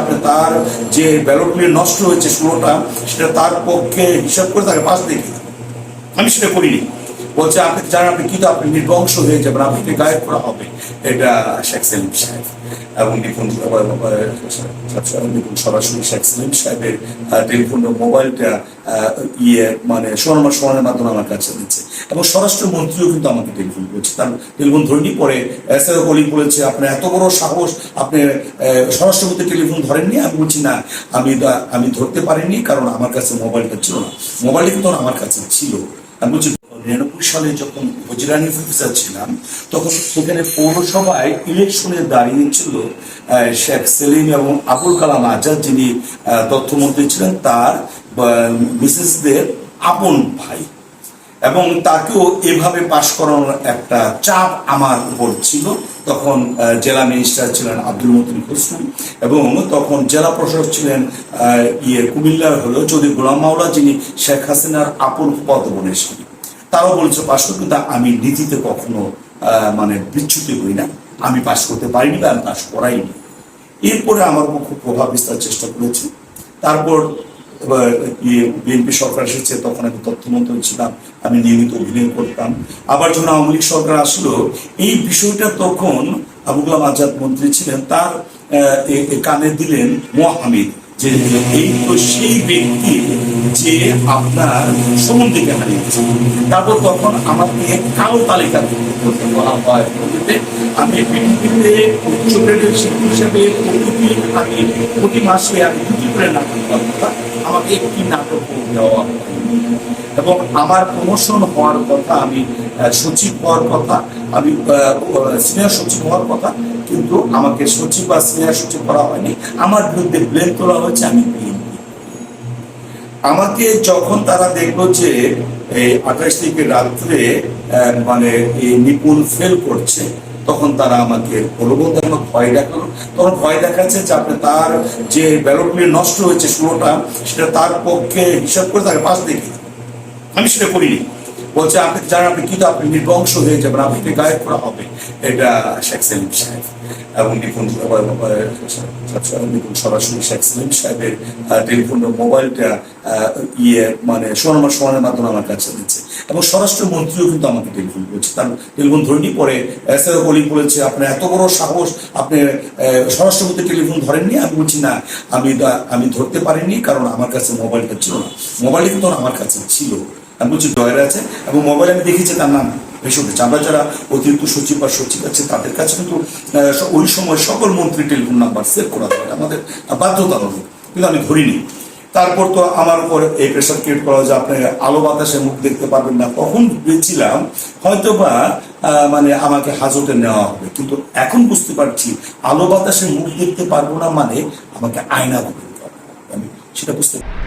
আপনি তার যে ব্যালটগুলি নষ্ট হয়েছে ষোলোটা সেটা তার পক্ষে হিসাব করে তাকে পাশ দেখি আমি সেটা করিনি। বলছে, আপনি জানেন আপনি কিন্তু আপনি নির্বংশ হয়ে যাবেন আপনাকে গায়েব করা হবে। এটা শেখ সেলিম সাহেব। এবং সরাসরি শেখ সেলিম সাহেবের টেলিফোন মোবাইলটা ইয়ে মানে মাধ্যমে আমার কাছে দিচ্ছে। এবং স্বরাষ্ট্রমন্ত্রীও কিন্তু আমাকে টেলিফোন করেছে। তার টেলিফোন ধরেনি পরে এস কলিগ বলেছে, আপনার এত বড় সাহস, আপনি স্বরাষ্ট্রমন্ত্রী টেলিফোন ধরেননি? আমি বলছি, না, আমি আমি ধরতে পারিনি, কারণ আমার কাছে মোবাইলটা ছিল না। মোবাইলটা কিন্তু আমার কাছে ছিল। আমি বলছি নিরানব্বই সালে যখন গুজরানি অফিসার ছিলাম, তখন সেখানে পৌরসভায় ইলেকশনে দাঁড়িয়েছিল শেখ সেলিম এবং আবুল কালাম আজাদ যিনি তথ্যমন্ত্রী ছিলেন, তার মিসেসদের আপন ভাই। এবং তাকেও এভাবে পাশ করানোর একটা চাপ আমার উপর ছিল। তখন জেলা মিনিস্টার ছিলেন আব্দুল মতিন খসরু এবং তখন জেলা প্রশাসক ছিলেন ইয়ে কুমিল্লার হলো চৌধুরী গোলাম মাওলা যিনি শেখ হাসিনার আপন পদবনের স্বামী তারাও বলেছে পাশ করতে, কিন্তু আমি নীতিতে কখনো মানে বিচ্যুতি হই না। আমি পাশ করতে পারিনি বা আমি পাশ করাইনি। এরপরে আমার খুব প্রভাব বিস্তার চেষ্টা করেছে। তারপর বিএনপি সরকার এসেছে, তখন আমি তথ্যমন্ত্রী ছিলাম, আমি নিয়মিত অভিনয় করতাম। আবার যখন আওয়ামী লীগ সরকার আসলো, এই বিষয়টা তখন আবু কালাম আজাদ মন্ত্রী ছিলেন, তার কানে দিলেন মোহামিদ যে এই তো সেই ব্যক্তি যে আপনার সমুদ্রকে হারিয়েছে তারপর তখন আমাকে কালো তালিকা করতে বলা হয়। আমি পৃথিবীতে উচ্চ গ্রেডের শিল্পী হিসেবে প্রতি আমি প্রতি মাসে আমি দুটি করে নাটক করতাম আমাকে একটি নাটক দেওয়া এবং আমার প্রমোশন হওয়ার কথা, আমি সচিব হওয়ার কথা, আমি সিনিয়র সচিব হওয়ার কথা, কিন্তু আমাকে সচিব বা সিনিয়র সচিব করা হয়নি। আমার বিরুদ্ধে ব্লেম তোলা হয়েছে, আমি আমাকে যখন তারা দেখল যে এই আঠাশ তারিখের রাত্রে মানে এই নিপুণ ফেল করছে, তখন তারা আমাকে প্রলোভন দেখানো ভয় দেখাল। তখন ভয় দেখাচ্ছে যে আপনি তার যে ব্যালটগুলি নষ্ট হয়েছে ষোলোটা, সেটা তার পক্ষে হিসাব করে তাকে পাশ দেখি আমি সেটা করিনি। বলছে, আপনি জানেন আপনি কিন্তু আপনি নির্বংশ হয়ে যাবেন আপনাকে গায়েব করা হবে। এটা শেখ সেলিম সাহেব এবং নিপুণ সরাসরি শেখ সেলিম সাহেবের টেলিফোন মোবাইলটা ইয়ে মানে সোনার সোনার মাধ্যমে আমার কাছে দিচ্ছে এবং স্বরাষ্ট্রমন্ত্রীও কিন্তু আমাকে টেলিফোন করেছে। তার টেলিফোন ধরেনি, পরে এস এর কলিগ বলেছে, আপনার এত বড় সাহস, আপনি স্বরাষ্ট্রমন্ত্রী টেলিফোন ধরেননি? আমি বলছি, না, আমি আমি ধরতে পারিনি, কারণ আমার কাছে মোবাইলটা ছিল না। মোবাইলটা কিন্তু আমার কাছে ছিল। আমি বলছি ডয়ার আছে? এবং মোবাইল আমি দেখেছি তার নাম। ভেসে উঠেছে আমরা যারা অতিরিক্ত সচিব বা সচিব আছে, তাদের কাছে কিন্তু ওই সময় সকল মন্ত্রী টেলিফোন নাম্বার সেভ করা হয় আমাদের বাধ্যতামূলক কিন্তু আমি ধরিনি। তারপর তো আমার উপর এই প্রেশার ক্রিয়েট করা যে আপনি আলো বাতাসে মুখ দেখতে পারবেন না। তখন ভেবেছিলাম হয়তো বা মানে আমাকে হাজতে নেওয়া হবে। কিন্তু এখন বুঝতে পারছি, আলো বাতাসে মুখ দেখতে পারব না মানে আমাকে আয়না দেখতে পারব আমি সেটা বুঝতে পারছি